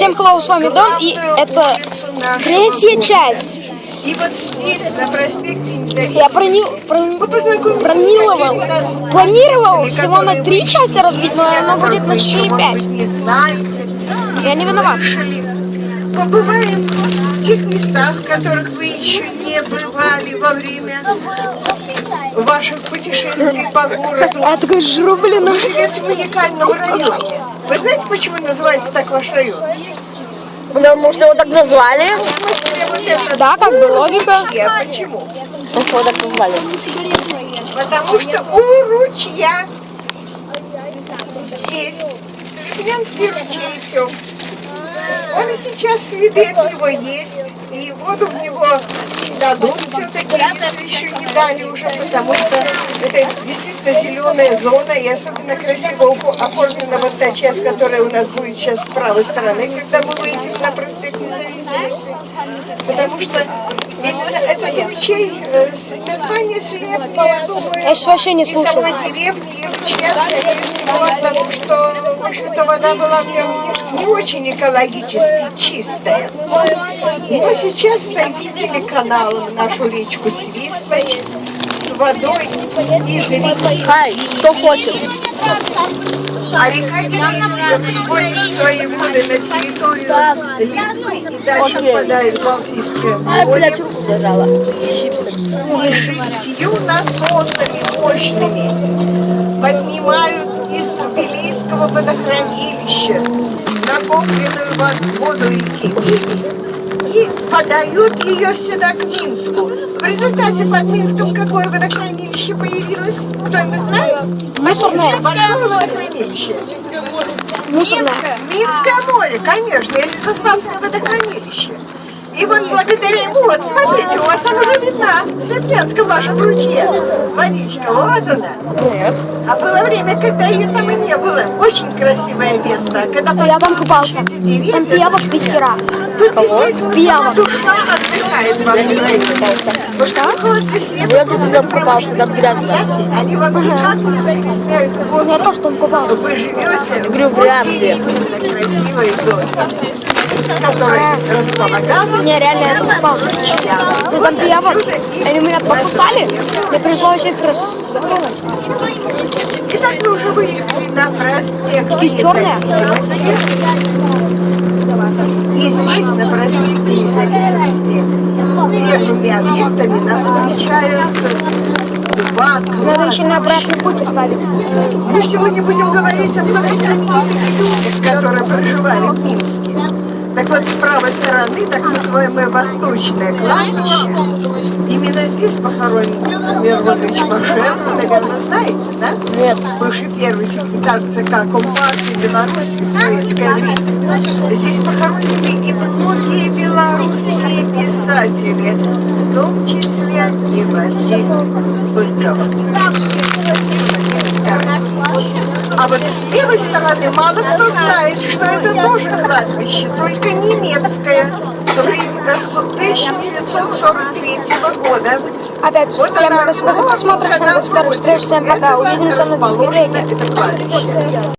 Всем hello, с вами Дон, и это третья часть. И вот здесь, на проспекте Я познакомились бронировал, с людьми, планировал всего на три части разбить, но которых будет на вы еще, может 4-5. быть, не знаете, Я не виноват. Побываем в тех местах, в которых вы еще не бывали во время ваших путешествий по городу. А я такой жру, блин. Вы живете в уникальном районе. Вы знаете, почему называется так ваш район? Потому что его так назвали. Да, как бы логика. Я почему? Потому что его так назвали. Потому что у ручья здесь Слепнянский ручей все. Он и сейчас следы от него есть. И воду в него дадут все-таки, если еще не дали уже, потому что это действительно зеленая зона, и особенно красиво оформлена вот та часть, которая у нас будет сейчас с правой стороны, когда мы выйдем на проспект Независимости. Потому что именно этот ручей, с- название слепни, я думаю, Я вообще не и слушаю. самой деревни, и ручья, потому что, в общем-то, вода была в нем не, не очень экологически чистая. Но сейчас соединили каналом нашу речку Свисточь с водой из реки. Хай, кто хочет. А река Денис вводит свои воды на территорию Литвы и дальше впадает в Балтийское А, море. и шестью насосами мощными поднимают из Белийского водохранилища накопленную вод- воду реки Вили и подают ее сюда, к Минску. В результате под Минском какое водохранилище появилось? Кто-нибудь знает? Мусорное. Большое водохранилище. Мусорное. Минское море, конечно, или Заставское водохранилище. И вот благодаря ему, вот смотрите, у вас там уже видна, в Сапянском вашем ручье, водичка, вот она. Нет. А было время, когда ее там и не было. Очень красивое место. Когда Я там купался. деревья, Там пиявок до хера. тут Кого? Пиявок. душа отдыхает вам, знаете. Что? Я тут там купался, там грязно. Они вам никак не загрязняют Я воздух. тоже там купался. Вы живете говорю, в вряд ли. удивительно красивой зоне, которая располагана Не, реально там купался. Ну там пиявок. Они меня покусали. Мне пришлось их раздохнуть. Итак, мы уже выехали на проспект. Такие черные? И здесь, на проспекте Независимости, первыми объектами нас встречают два Надо еще на обратный путь оставить. Мы сегодня будем говорить о многих людях, которые проживали в Минске. Так вот, с правой стороны, так называемое Восточное кладбище, именно здесь похоронен Мирлон Ильич Машер, вы, наверное, знаете, да? Нет. Бывший первый секретарь ЦК Компартии Беларуси в советское время. Здесь похоронены и многие белорусские писатели, в том числе и Василий Быков. А вот с левой стороны мало кто знает, что это тоже кладбище, только немецкое, время 1943 года. Опять, Вот всем она спасибо за просмотр, всем до скорых встреч, всем пока. Увидимся на дискотеке.